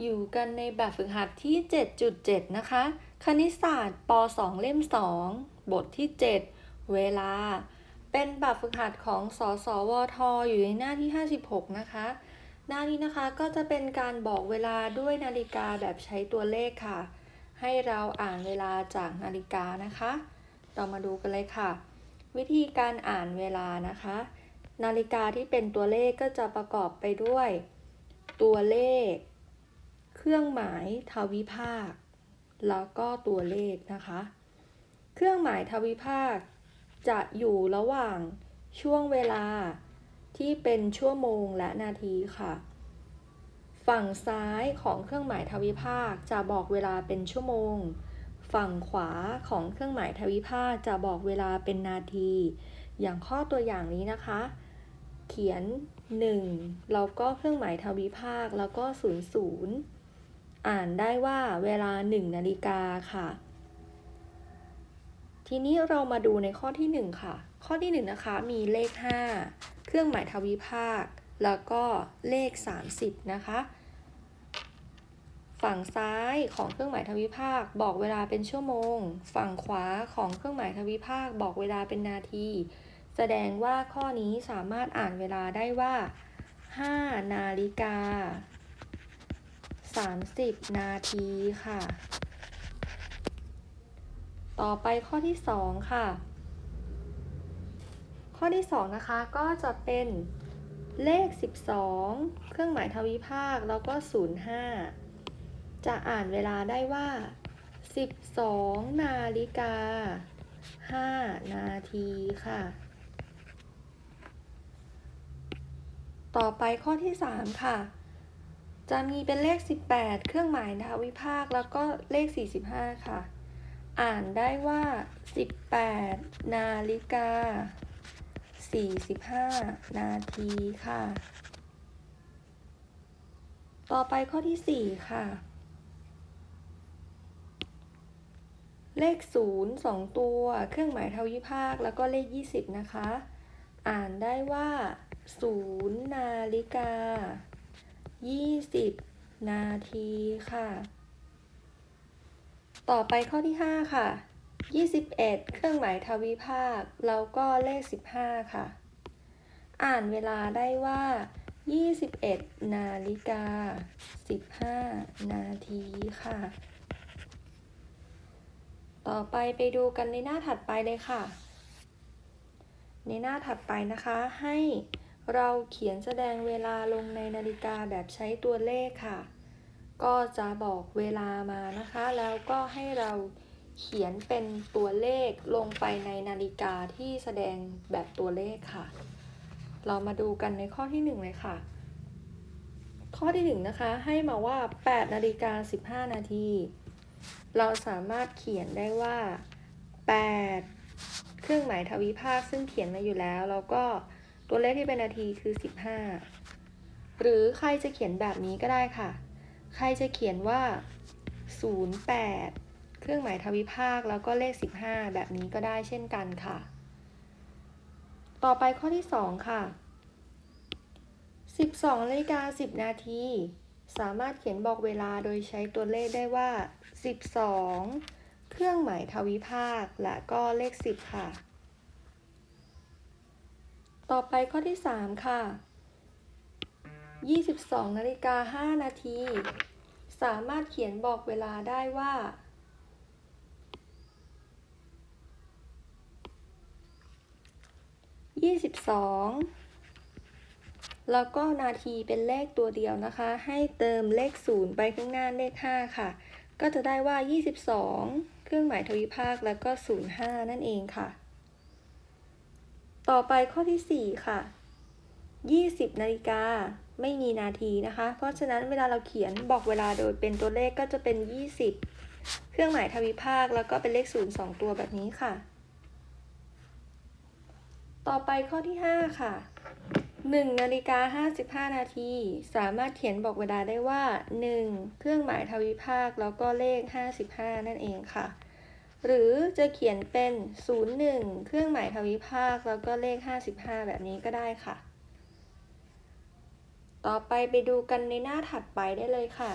อยู่กันในแบบฝึกหัดที่ 7.7 นะคะ คณิตศาสตร์ป .2 เล่ม 2 บทที่ 7 เวลา เป็นแบบฝึกหัดของสสวทอยู่ในหน้าที่ 56 นะคะ หน้านี้นะคะก็จะเป็นการบอกเวลาด้วยนาฬิกาแบบใช้ตัวเลขค่ะ ให้เราอ่านเวลาจากนาฬิกานะคะ เรามาดูกันเลยค่ะ วิธีการอ่านเวลานะคะ นาฬิกาที่เป็นตัวเลขก็จะประกอบไปด้วย ตัวเลข เครื่องหมายทวิภาค แล้วก็ตัวเลขนะคะ เครื่องหมายทวิภาค จะอยู่ระหว่างช่วงเวลาที่เป็นชั่วโมงและนาทีค่ะ ฝั่งซ้ายของเครื่องหมายทวิภาคจะบอกเวลาเป็นชั่วโมง ฝั่งขวาของเครื่องหมายทวิภาคจะบอกเวลาเป็นนาที อย่างข้อตัวอย่างนี้นะคะ เขียน 1 แล้วก็เครื่องหมายทวิภาคแล้วก็ 00 อ่านได้ว่าเวลา 1 นาฬิกาค่ะ ทีนี้เรามาดูในข้อที่ 1 ค่ะ ข้อที่ 1 นะคะ มีเลข 5 เครื่องหมายทวิภาค แล้วก็เลข 30 นะคะ ฝั่งซ้ายของเครื่องหมายทวิภาค บอกเวลาเป็นชั่วโมง ฝั่งขวาของเครื่องหมายทวิภาค บอกเวลาเป็นนาที แสดงว่าข้อนี้สามารถอ่านเวลาได้ว่า 5 นาฬิกา 30 นาทีค่ะ ต่อไปข้อที่ 2 ค่ะ ข้อที่ 2 นะคะก็จะเป็นเลข 12 เครื่องหมายทวิภาคแล้วก็ 05 จะอ่านเวลาได้ว่า 12 นาฬิกา 5 นาทีค่ะ ต่อไปข้อที่ 3 ค่ะ จะมีเป็นเลข 18 เครื่องหมายทวิภาคแล้วก็เลข 45 ค่ะ อ่านได้ว่า 18 นาฬิกา 45 นาทีค่ะ ต่อไปข้อที่ 4 ค่ะ เลข 0 2 ตัว เครื่องหมายทวิภาคแล้วก็เลข 20 นะคะ อ่านได้ว่า 0 นาฬิกา 20นาทีค่ะ ต่อไปข้อที่5ค่ะ21เครื่องหมายทวิภาค แล้วก็เลข15ค่ะ อ่านเวลาได้ว่า21นาฬิกา15นาทีค่ะ ต่อไปไปดูกันในหน้าถัดไปเลยค่ะ ในหน้าถัดไปนะคะให้ เราเขียนแสดงเวลาลงในนาฬิกาแบบใช้ตัวเลขค่ะ ก็จะบอกเวลามานะคะ แล้วก็ให้เราเขียนเป็นตัวเลขลงไปในนาฬิกาที่แสดงแบบตัวเลขค่ะ เรามาดูกันในข้อที่1เลยค่ะ ข้อที่1นะคะให้มาว่า 8นาฬิกา15 นาที เราสามารถเขียนได้ว่า 8 เครื่องหมายทวิภาคซึ่งเขียนมาอยู่แล้ว แล้วก็ ตัวเลขที่เป็นนาทีคือ 15 หรือใครจะเขียนแบบนี้ก็ได้ค่ะ ใครจะเขียนว่า 08 เครื่องหมายทวิภาคแล้วก็เลข 15 แบบนี้ก็ได้เช่นกันค่ะ ต่อไปข้อที่ 2 ค่ะ 12นาฬิกา10 นาทีสามารถเขียนบอกเวลาโดยใช้ตัวเลขได้ว่า 12 เครื่องหมายทวิภาค และก็เลข 10 ค่ะ ต่อไปข้อที่ 3 ค่ะ 22นาฬิกา5นาที สามารถเขียนบอกเวลาได้ว่า 22 แล้วก็นาทีเป็นเลขตัวเดียวนะคะ ให้เติมเลข 0 ไปข้างหน้าเลข 5 ค่ะ ก็จะได้ว่า 22 เครื่องหมายทวิภาคแล้วก็ 05 นั่นเองค่ะ ต่อไปข้อที่ 4 ค่ะ 20 นาฬิกาไม่มีนาทีนะคะ เพราะฉะนั้นเวลาเราเขียนบอกเวลาโดยเป็นตัวเลขก็จะเป็น 20 เครื่องหมายทวิภาค แล้วก็เป็นเลข 0 2 ตัวแบบนี้ค่ะ ต่อไปข้อที่ 5 ค่ะ 1 นาฬิกา 55 นาที สามารถเขียนบอกเวลาได้ว่า 1 เครื่องหมายทวิภาค แล้วก็เลข 55 นั่นเองค่ะ หรือจะเขียนเป็น 01 เครื่องหมายทวิภาค แล้วก็เลข 55 แบบนี้ก็ได้ค่ะ ต่อไปไปดูกันในหน้าถัดไปได้เลยค่ะ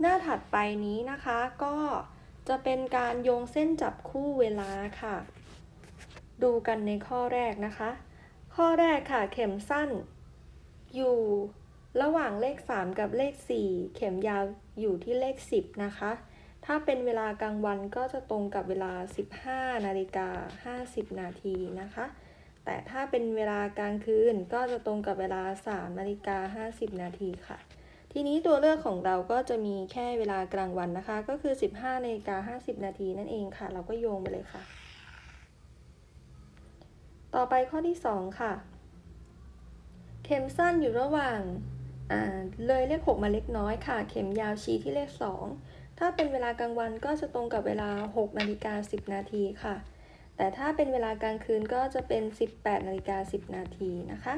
หน้าถัดไปนี้นะคะก็จะเป็นการโยงเส้นจับคู่เวลาค่ะ ดูกันในข้อแรกนะคะ ข้อแรกค่ะเข็มสั้น อยู่ระหว่างเลข 3 กับเลข 4 เข็มยาวอยู่ที่เลข 10 นะคะ ถ้าเป็นเวลากลางวันก็จะตรงกับเวลา 15 นาฬิกา 50 นาทีนะคะ แต่ถ้าเป็นเวลากลางคืนก็จะตรงกับเวลา 3 นาฬิกา 50 นาทีค่ะ ทีนี้ตัวเลือกของเราก็จะมีแค่เวลากลางวันนะคะ ก็คือ 15 นาฬิกา 50 นาทีนั่นเองค่ะ เราก็โยงไปเลยค่ะ ต่อไปข้อที่ 2 ค่ะ เข็มสั้นอยู่ระหว่างอ่าเลยเลข 6 มาเล็กน้อยค่ะ เข็มยาวชี้ที่เลข 2 ถ้าเป็นเวลากลางวันก็จะตรงกับเวลา 6 นาฬิกา 10 นาทีค่ะ แต่ถ้าเป็นเวลากลางคืนก็จะเป็น 18 นาฬิกา 10 นาทีนะคะ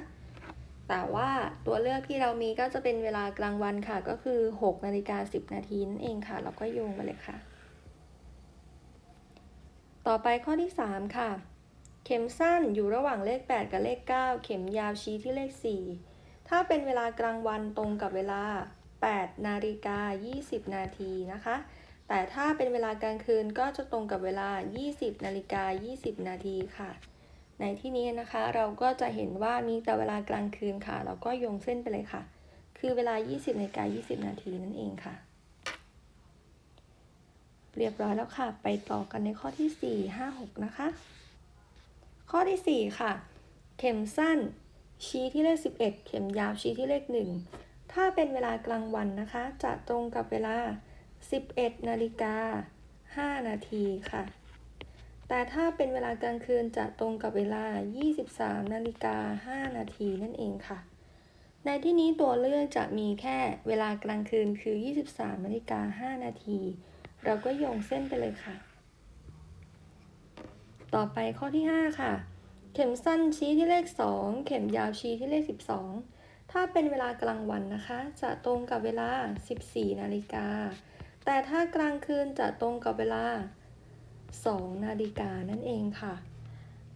แต่ว่าตัวเลือกที่เรามีก็จะเป็นเวลากลางวันค่ะ ก็คือ 6 นาฬิกา 10 นาทีนั่นเองค่ะ เราก็โยงไปเลยค่ะ ต่อไปข้อที่ 3 ค่ะ เข็มสั้นอยู่ระหว่างเลข 8 กับเลข 9 เข็มยาวชี้ที่เลข 4 ถ้าเป็นเวลากลางวันตรงกับเวลา 8 นาฬิกา 20 นาทีนะคะ แต่ถ้าเป็นเวลากลางคืนก็จะตรงกับเวลา 20 นาฬิกา 20 นาทีค่ะ ในที่นี้นะคะเราก็จะเห็นว่ามีแต่เวลากลางคืนค่ะ เราก็โยงเส้นไปเลยค่ะ คือเวลา 20 นาฬิกา 20 นาทีนั่นเองค่ะ เรียบร้อยแล้วค่ะ ไปต่อกันในข้อที่ 4 5 6 นะคะ ข้อที่ 4 ค่ะ เข็มสั้นชี้ที่เลข 11 เข็มยาวชี้ที่เลข 1 ถ้าเป็นเวลากลางวันนะคะ จะตรงกับเวลา 11 นาฬิกา 5 นาทีค่ะ แต่ถ้าเป็นเวลากลางคืนจะตรงกับเวลา 23 นาฬิกา 5 นาทีนั่นเองค่ะ ในที่นี้ตัวเลือกจะมีแค่เวลากลางคืนคือ 23 นาฬิกา 5 นาที เราก็โยงเส้นไปเลยค่ะ ต่อไปข้อที่ 5 ค่ะ เข็มสั้นชี้ที่เลข 2 เข็มยาวชี้ที่เลข 12 ถ้าเป็นเวลากลางวันนะคะ จะตรงกับเวลา 14 นาฬิกา แต่ถ้ากลางคืนจะตรงกับเวลา 2 นาฬิกานั่นเองค่ะ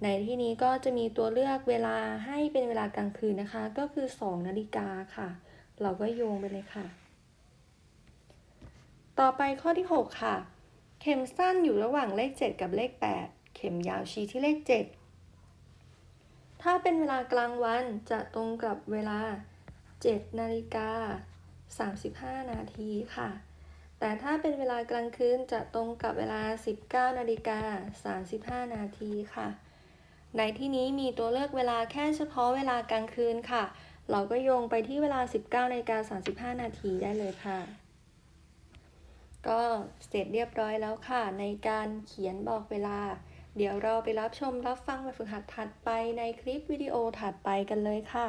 ในที่นี้ก็จะมีตัวเลือกเวลาให้เป็นเวลากลางคืนนะคะ ก็คือ 2 นาฬิกาค่ะ เราก็โยงไปเลยค่ะ ต่อไปข้อที่ 6 ค่ะ เข็มสั้นอยู่ระหว่างเลข 7 กับเลข 8 เข็มยาวชี้ที่เลข 7 ถ้าเป็นเวลากลางวันจะตรงกับเวลา 7 นาฬิกา 35 นาทีค่ะ แต่ถ้าเป็นเวลากลางคืนจะตรงกับเวลา 19 นาฬิกา 35 นาทีค่ะ ในที่นี้มีตัวเลือกเวลาแค่เฉพาะเวลากลางคืนค่ะ เราก็โยงไปที่เวลา 19 นาฬิกา 35 นาทีได้เลยค่ะ ก็เสร็จเรียบร้อยแล้วค่ะ ในการเขียนบอกเวลา เดี๋ยวเราไปรับชมรับฟังแบบฝึกหัดถัดไปในคลิปวิดีโอถัดไปกันเลยค่ะ